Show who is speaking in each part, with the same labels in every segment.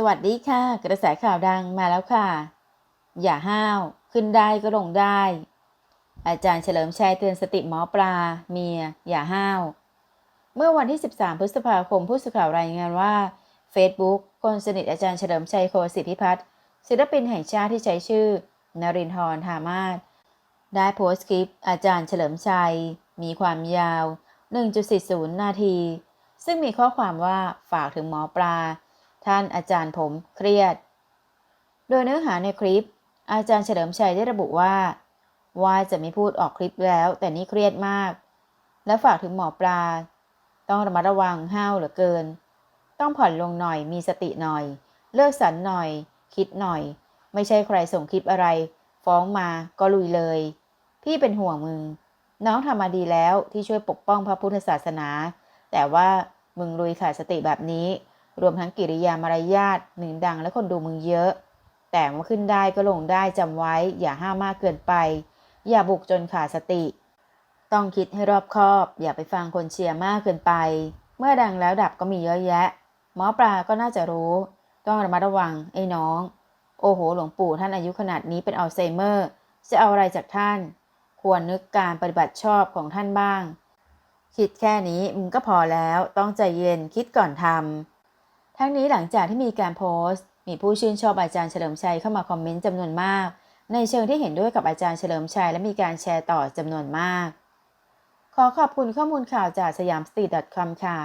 Speaker 1: สวัสดีค่ะ กระแสข่าวดังมาแล้วค่ะ อย่าห้าวขึ้นได้ก็ลงได้ อาจารย์เฉลิมชัยเตือนสติหมอปลา เมีย อย่าห้าว เมื่อวันที่ 13 พฤษภาคมผู้สื่อข่าวรายงานว่า Facebook คนสนิทอาจารย์เฉลิมชัยโคสิทธิพัฒน์ศิลปินแห่งชาติที่ใช้ชื่อนรินทร์ธามาศได้โพสต์คลิป อาจารย์เฉลิมชัย มีความยาว 1.40 นาที ซึ่งมีข้อความว่าฝากถึงหมอปลา ท่านอาจารย์ผมเครียด โดยเนื้อหาในคลิป อาจารย์เฉลิมชัยได้ระบุว่า ว่าจะไม่พูดออกคลิปแล้ว แต่นี่เครียดมาก และฝากถึงหมอปลา ต้องระมัดระวังห้าวเหลือเกิน ต้องผ่อนลงหน่อยมีสติหน่อย เลิกสันหน่อย คิดหน่อย ไม่ใช่ใครส่งคลิปอะไร ฟ้องมาก็ลุยเลย พี่เป็นห่วงมึง น้องทำมาดีแล้วที่ช่วยปกป้องพระพุทธศาสนา แต่ว่ามึงลุยขาดสติแบบนี้ รวมทั้งกิริยามารยาทหนึ่งดังและคนดูมึงเยอะ แต่ว่าขึ้นได้ก็ลงได้จำไว้ อย่าห้ามมากเกินไป อย่าบุกจนขาดสติ ต้องคิดให้รอบคอบ อย่าไปฟังคนเชียร์มากเกินไป เมื่อดังแล้วดับก็มีเยอะแยะ หมอปลาก็น่าจะรู้ ต้องระมัดระวังไอ้น้อง โอ้โห หลวงปู่ท่านอายุขนาดนี้เป็นอัลไซเมอร์ จะเอาอะไรจากท่าน ควรนึกการปฏิบัติชอบของท่านบ้าง คิดแค่นี้มึงก็พอแล้ว ต้องใจเย็นคิดก่อนทำ ทั้งนี้หลังจากที่มีการโพสต์ มีผู้ชื่นชอบอาจารย์เฉลิมชัยเข้ามาคอมเมนต์จำนวนมาก ในเชิงที่เห็นด้วยกับอาจารย์เฉลิมชัยและมีการแชร์ต่อจำนวนมาก ขอขอบคุณข้อมูลข่าวจากสยามสตรีท .com ค่ะ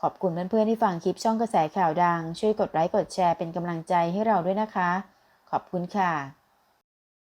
Speaker 1: ขอบคุณเพื่อนๆที่ฟังคลิปช่องกระแสข่าวดัง ช่วยกดไลค์กดแชร์เป็นกำลังใจให้เราด้วยนะคะ ขอบคุณค่ะ